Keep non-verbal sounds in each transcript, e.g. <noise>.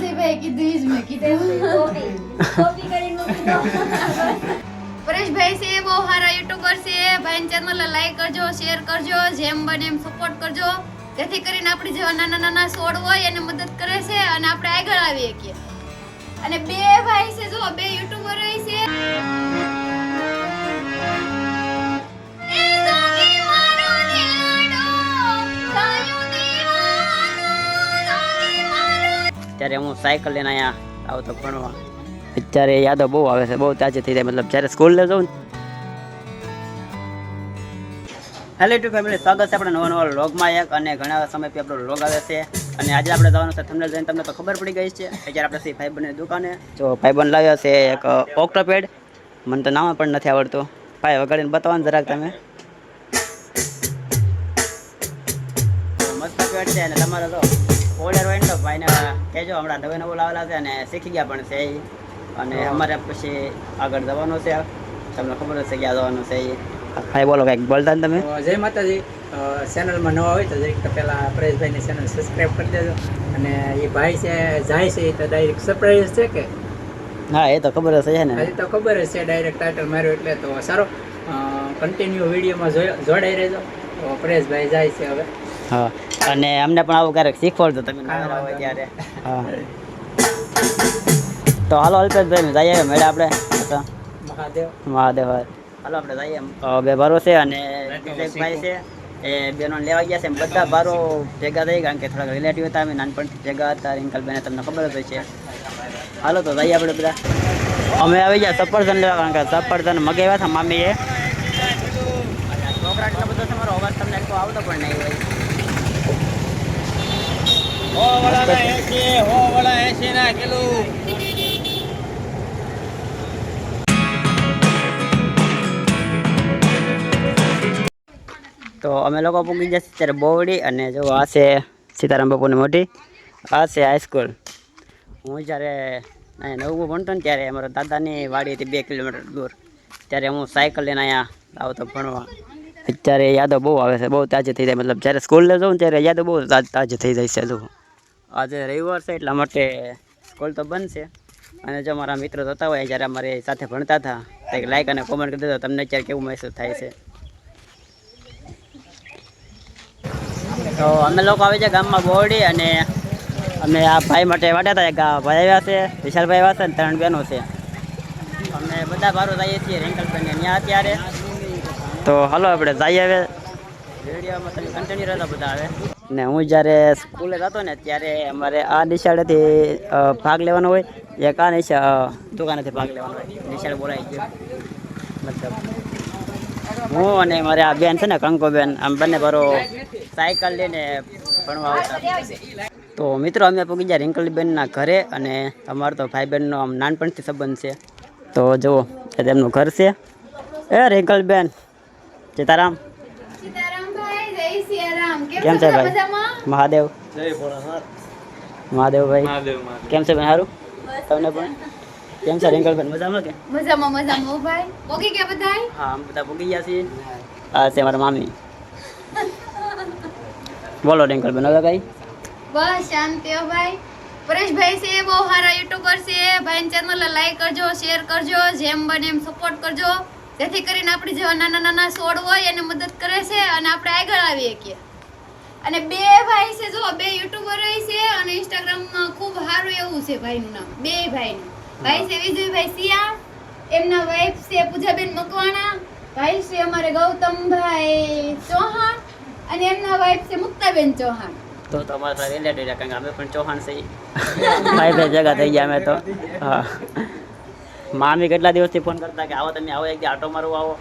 ભાઈ કીધું જ મેં કીધું પરેશભાઈ છે, બહુ સારા યુટ્યુબર છે. ભાઈ ચેનલ લાઈક કરજો શેર કરજો, જેમ બને એમ સપોર્ટ કરજો. જેથી કરીને આપણે જેવા નાના નાના છોડ હોય એને મદદ કરે છે અને આપણે આગળ આવી શકીએ અને બે ભાઈ છે, જો, બે યુટ્યુબર છે. ત્યારે હું સાયકલ લઈને અહીંયા આવતો ભણવા. અત્યારે યાદો બહુ આવે છે, બહુ તાજી થઈ જાય. મતલબ જ્યારે સ્કૂલ જાઉં ને. હેલો ટુ ફેમિલી સ્વાગત છે આપણે નવા નવા લોગમાં એક અને ઘણા સમયથી આપણો લોગ આવે છે. અને આજે આપણે જવાનું છે તમને જોઈને તમને તો ખબર પડી ગઈ છે. અત્યારે આપણે સી ભાઈબંધની દુકાને. જો ભાઈબંધ લાવ્યો છે એક ઓક્ટોપેડ. મને તો નામ પણ નથી આવડતું. ભાઈ, વગાડીને બતાવવાનું જરાક તમે. મસ્ત પેડ છે અને તમારે તો ઓર્ડર હોય ને તો ભાઈને કહેજો હમણાં નવે નવું લાવેલા છે અને શીખી ગયા પણ છે. અને અમારે પછી આગળ જવાનું છે. તમને ખબર હશે ક્યાં જવાનું છે હા ભાઈ બોલો કંઈક બોલતા ને તમે? જય માતાજી. ચેનલમાં નવા હોય તો જરીક પહેલાં પરેશભાઈની ચેનલ સબસ્ક્રાઈબ કરી દેજો. અને એ ભાઈ છે જાય છે એ તો ડાયરેક્ટ સરપ્રાઈઝ છે કે? હા એ તો ખબર હશે છે ને? હજી તો ખબર જ છે ડાયરેક્ટ ટાઇટલ માર્યો એટલે તો સારો. કન્ટિન્યુ વિડીયોમાં જોડાઈ રહેજો. તો પરેશભાઈ જાય છે હવે. હા. અને અમને પણ આવું ક્યારેક શીખવાડજો તમે નવરા હોય ત્યારે. હા તો હાલો અલ્પેશભાઈ જઈએ મેળા આપણે? મહાદેવ. મહાદેવ હાલો આપણે જઈએ બે ભારો છે અને ભાઈ છે એ બેનો લેવા ગયા છે. એમ બધા ભારો ભેગા થઈ કારણ કે થોડાક રિલેટિવ હતા અમે નાનપણથી ભેગા હતા રિંકલબેન તમને ખબર જ હોય છે. હાલો તો જઈએ આપણે બધા. અમે આવી ગયા સફરજન લેવા કારણ કે સફરજન મગાવ્યા હતા મામીએ. છોકરા એટલો બધો તમારો મારો અવાજ તમને આવતો પણ નહીં હોય. તો અમે લોકો પૂગી જશે ત્યારે બોવડી અને જો આ છે સીતારામ બાપુની મોટી આ છે હાઈસ્કૂલ હું જ્યારે અહીંયા નવું ભણતો ને ત્યારે અમારા દાદાની વાડી હતી બે કિલોમીટર દૂર. ત્યારે હું સાયકલ લઈને અહીંયા આવતો ભણવા. અત્યારે યાદો બહુ આવે છે બહુ તાજી થઈ જાય. મતલબ જ્યારે સ્કૂલે જાઉં ને ત્યારે યાદો બહુ તાજ- તાજી થઈ જાય છે આજે રવિવાર છે, એટલા માટે સ્કૂલ તો બંધ છે. અને જો મારા મિત્રો થતા હોય, જ્યારે અમારે સાથે ભણતા હતા, તો એક લાઈક અને કોમેન્ટ કરી દેજો, તમને અત્યારે કેવું મહેસૂસ થાય છે. તો અમે લોકો આવી જાય ગામમાં બોરડી અને અમે આ ભાઈ માટે વાટ્યા હતા, એક ભાઈ આવ્યા છે, વિશાલભાઈ આવ્યા છે અને ત્રણ બહેનો છે. અમે બધા ભારો જઈએ છીએ રેન્કલભાઈ ને ત્યાં અત્યારે. તો હાલો, આપણે જઈએ હવે. રેડિયોમાં તમે કન્ટિન્યુ બધા આવે ને હું જ્યારે સ્કૂલે જતો ને ત્યારે અમારે આ નિશાળેથી ભાગ લેવાનો હોય, એક આ નિશા દુકાનેથી ભાગ લેવાનો હોય. નિશાળ બોલાવી ગયો મતલબ, હું અને મારે આ બેન છે ને, કંકોબેન, આમ બંને બરો સાયકલ લઈને ભણવા આવતા. તો મિત્રો, અમે પૂગી ગયા રિંકલબેનના ઘરે અને અમારો તો ભાઈ બહેનનો આમ નાનપણથી સંબંધ છે. તો જુઓ, એ તેમનું ઘર છે. એ રિંકલબેન, સીતારામ. કેમ છે ભાઈ? મહાદેવ? મહાદેવ મહાદેવભાઈ કેમ છે સારું તમને પણ? કેમ છે રિંકલબેન મજામાં કે? મજામાં મજામાં. ભાઈ ઓકે કે બધા હા બધા પૂગી ગયા છે આ છે મારા મામી. બોલો રિંકલબેન હવે ભાઈ બસ શાંતિ હો ભાઈ. પરેશભાઈ છે બહુ સારા યુટ્યુબર છે. ભાઈ ચેનલ લાઈક કરજો શેર કરજો જેમ બને એમ સપોર્ટ કરજો. જેથી કરીને આપણે જેવા નાના નાના છોડ હોય એને મદદ કરે છે અને આપણે આગળ આવી શકીએ અને બે ભાઈ છે, જો, બે યુટ્યુબર છે અને ઇન્સ્ટાગ્રામમાં ખૂબ સારું એવું છે ભાઈનું નામ, બે ભાઈનું. ભાઈ છે વિજયભાઈ સિયા એમના વાઈફ છે પૂજાબેન મકવાણા, ભાઈ છે અમારે ગૌતમભાઈ ચૌહાણ અને એમના વાઈફ છે મુક્તાબેન ચૌહાણ. તો તમારા રિલેટેડ કારણ કે અમે પણ ચૌહાણ છીએ ભાઈ ભાઈ જગા થઈ ગયા અમે તો. હા. મામી કેટલા દિવસથી ફોન કરતા કે આવો, તમે આવો, એક આટો મારવા આવો?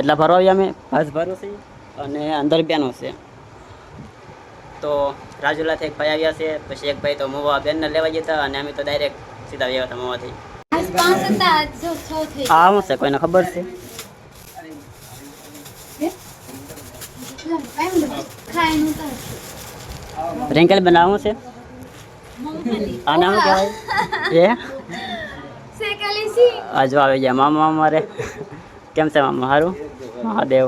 એટલા ફરવા આવ્યા અમે? બસ ભરું છે અને અંદર બેનો છે. તો રાજુલાથી એક ભાઈ આવ્યા છે પછી એક ભાઈ તો મોવા બેનને લેવા જતા અને અમે તો ડાયરેક્ટ સીધા આવ્યા હતા મોવાથી. હા આજ જો છ કોઈને ખબર છે? રિંકલ બેન આ છે? આ નામ કહેવાય? એ? શેકેલી સી આ જો આવી ગયા મામા અમારે. કેમ છે મામા સારું મહાદેવ.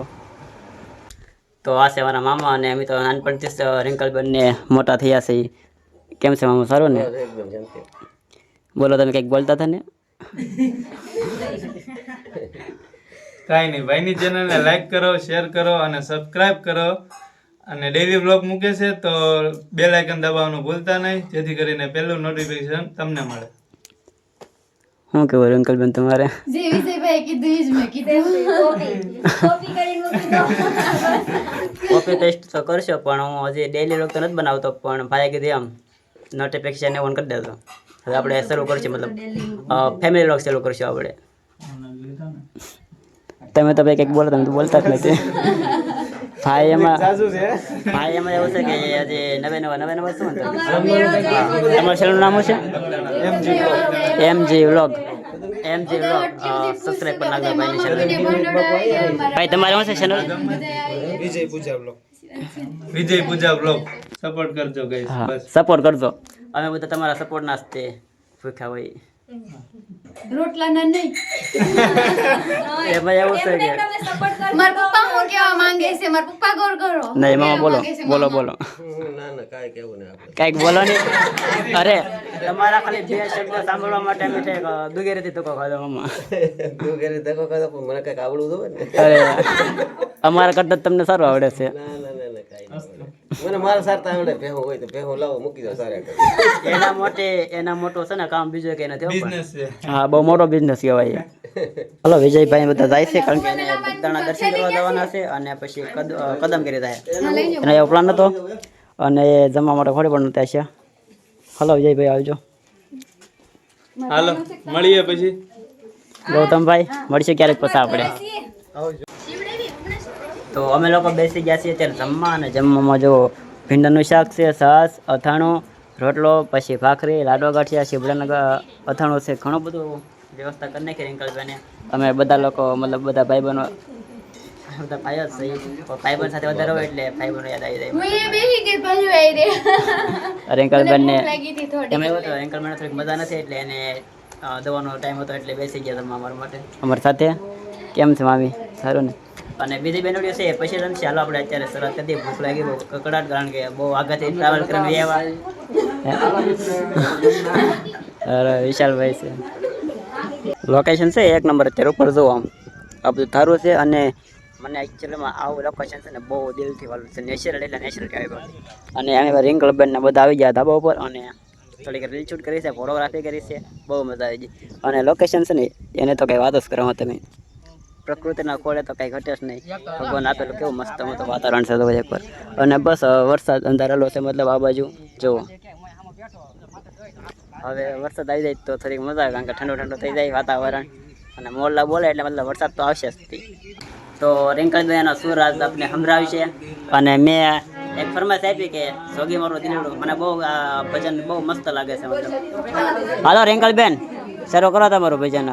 તો આ છે મારા મામા અને અમે તો નાનપણથી જ બંને મોટા થયા છે. કેમ છે મામા? સારું ને? બોલો તમે કંઈક બોલતા હતા ને? કાંઈ નહીં ભાઈની ચેનલને લાઈક કરો શેર કરો અને સબસ્ક્રાઈબ કરો. અને ડેઈલી બ્લોગ મૂકે છે તો બે લાઇકન દબાવવાનું ભૂલતા નહીં. જેથી કરીને પહેલું નોટિફિકેશન તમને મળે. શું કહેવું રિંકલબેન તમારે જે વિજયભાઈ કીધું જ મેં કીધું કોપી કરીને કોપી પેસ્ટ તો કરશો પણ હું હજી ડેલી લોક તો નથી બનાવતો પણ ભાઈએ કીધું એમ નોટિફિકેશન ઓન કરી દેજો. હવે આપણે શરૂ કરશું મતલબ ફેમિલી લોક શરૂ કરશું આપણે. તમે તો ભાઈ કંઈક બોલો તમે તો બોલતા જ નથી. <laughs> ભાઈ એમાં ભાઈ એમાં એવું છે કે આજે નવે નવા નવે નવા શું તમારું ચેનલનું નામ છે? MG vlog MG vlog subscribe પણ નાખજો ભાઈની ચેનલ ભાઈ તમારે શું છે ચેનલ વિજય પૂજા સપોર્ટ <laughs> કરજો સપોર્ટ અમે બધા તમારા સપોર્ટના જ તે ભૂખ્યા હોય. રોટલા ના નહીં. <laughs> એમાં એવું થઈ ગયું મારા પપ્પા હું કેવા માંગે છે? મારા પપ્પા ગોર કરો નહીં મામા બોલો બોલો બોલો. ના ના કાઈ કેવું બોલો કાઈક બોલો ને અરે તમારા ખાલી બે શબ્દ સાંભળવા માટે અમે છે દુગેરીથી ધક્કો ખાધો મામા <laughs> દુગેરે ધક્કો ખાધો પણ મને કંઈક આવડવું ને? અરે અમારા કરતાં જ તમને સારું આવડે છે. ના ના નહીં. મને મારા સારતા આવડે ભેહું હોય તો ભેહું લાવો મૂકી દો સારા એના મોટે એના મોટો છે ને કામ બીજું કે નથી બિઝનેસ છે. હા બહુ મોટો બિઝનેસ કહેવાય હલો વિજયભાઈ બધા જાય છે? કારણ કે એને બગદાણા દર્શન કરવા જવાના છે અને પછી કદ- કદમ કરી જાય એનો એવો પ્લાન હતો અને એ જમવા માટે ખોડી પણ નતા છે. હલો વિજયભાઈ આવજો. હાલો મળીએ પછી. ગૌતમભાઈ મળશે ક્યારેક પછી આપણે. તો અમે લોકો બેસી ગયા છીએ ત્યારે જમવા અને જમવામાં જો ભીંડાનું શાક છે સાસ અથાણું રોટલો પછી ભાખરી લાડવા ગાંઠિયા શીબડાના અથાણું છે ઘણું બધું વ્યવસ્થા કરી નાખી રિંકલભાઈને અમે બધા લોકો મતલબ બધા ભાઈ બહેનો બધા ભાઈઓ જ છીએ. ભાઈ બહેન સાથે વધારે હોય એટલે ભાઈ બહેનો યાદ આવી જાય. રિંકલબેનને થોડી એવું હતું રિંકલબેન થોડીક મજા નથી એટલે એને દવાનો ટાઈમ હતો એટલે બેસી ગયા અમારા માટે. અમારી સાથે? કેમ છે મામી? સારું ને? અને બીજી બેનોડીઓ છે પછી રમશે. હાલો આપણે અત્યારે શરૂઆત કરી દઈએ. ભૂખ લાગી બહુ કકડાટ કારણ કે બહુ આગળથી ટ્રાવેલ કરીને આવ્યા અરે વિશાલભાઈ છે. લોકેશન છે એક નંબર અત્યારે ઉપર જોવો આમ. આ બધું થારું છે અને મને એકચ્યુઅલીમાં આવું લોકેશન છે ને બહુ દિલથી વાલું છે. નેચરલ એટલે નેચરલ કહેવાય અને અમે રિંગ ક્લબ ને બધા આવી ગયા ધાબા ઉપર અને થોડીક રીલ શૂટ કરી છે ફોટોગ્રાફી કરી છે. બહુ મજા આવી ગઈ. અને લોકેશન છે ને એને તો કંઈ વાત જ કરો તમે. પ્રકૃતિના ખોળે તો કાંઈ ઘટે જ નહીં. ભગવાન આપેલું કેવું મસ્ત મસ્ત વાતાવરણ છે તો એકવાર અને બસ વરસાદ અંધારેલો છે મતલબ આ બાજુ. જુઓ. હવે વરસાદ આવી જાય તો થોડીક મજા આવે કારણ કે ઠંડુ ઠંડુ થઈ જાય વાતાવરણ. અને મોરલા બોલે એટલે મતલબ વરસાદ તો આવશે જ તે. રિંકલભાઈનો સુર આજ આપને સંભળાવી છે અને મેં એક ફરમાઈશ આપી કે સોગી મારું દિલડું મને બહુ ભજન બહુ મસ્ત લાગે છે મતલબ. હાલો રિંકલબેન, શરૂ કરો તમારું ભજન.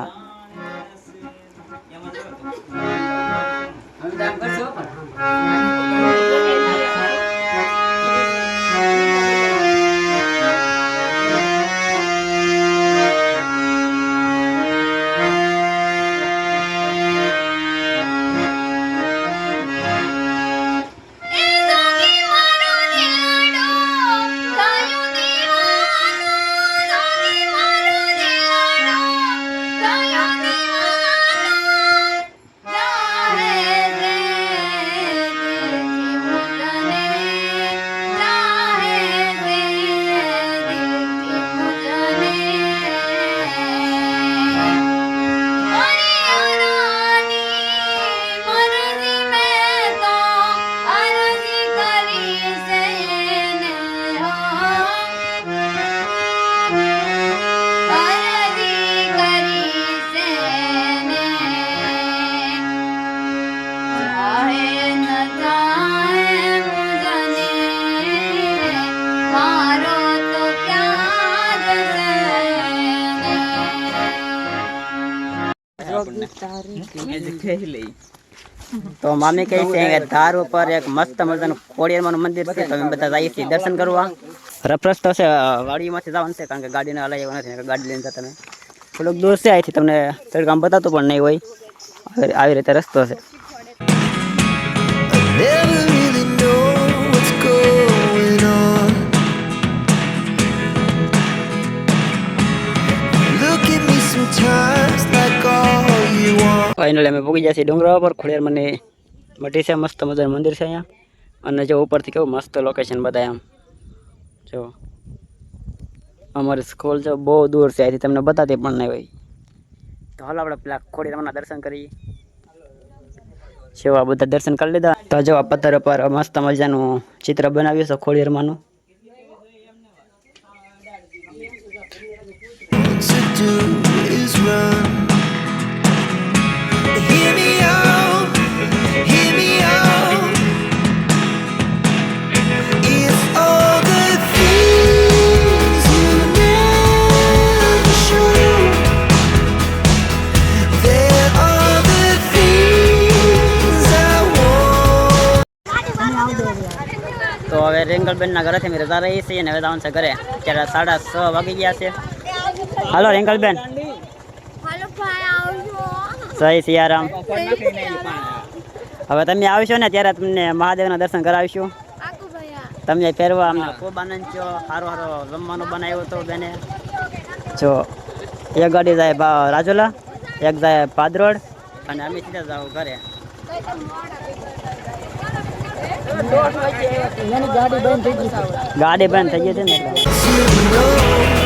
તો મામી કહે છે કે ધાર ઉપર એક મસ્ત મજાનું ખોડિયારમાંનું મંદિર છે. તો બધા જઈએ છીએ દર્શન કરવા. રફરસ તો છે વાડીમાંથી જવાનું છે કારણ કે ગાડીને હલાય એવું નથી ગાડી લઈને તમે. થોડુંક દૂર છે અહીંથી તમને થોડીક આમ બતાવતું પણ નહીં હોય. આવી- આવી રીતે રસ્તો છે. ફાઇનલી અમે પૂગી જઈએ ડુંગરા પર. ખોડિયાર મને છે, મસ્ત મજાનું મંદિર છે અહીંયા. અને જો ઉપરથી કેવું મસ્ત લોકેશન બધા આમ. જો. અમારી સ્કૂલ છે બહુ દૂર છે, અહીંથી તમને બતાતી પણ નહીં હોય. તો હાલ આપણે પેલા ખોડિયારના દર્શન કરીએ. જેવા બધા દર્શન કરી લીધા. તો જો પથ્થર પર મસ્ત મજાનું ચિત્ર બનાવ્યું છે ખોડિયારમાંનું to do is run. રેંગલબેનના ઘરેથી અમે રજા રહી છીએ અને હવે જવાનું છે ઘરે. અત્યારે સાડા છ વાગી ગયા છે. હાલો રેંગલબેન. સહી જય સિયારામ. હવે તમે આવશો ને ત્યારે તમને મહાદેવના દર્શન કરાવીશું. તમને ફેરવા અમને ખૂબ આનંદ છો સારો સારો જમવાનું બનાવ્યું હતું બેને. જો એક ગાડી જાય રાજુલા એક જાય પાદરોડ. અને અમે સીધા જાવ ઘરે. ગાડી બંધ થઈ ગઈ છે ને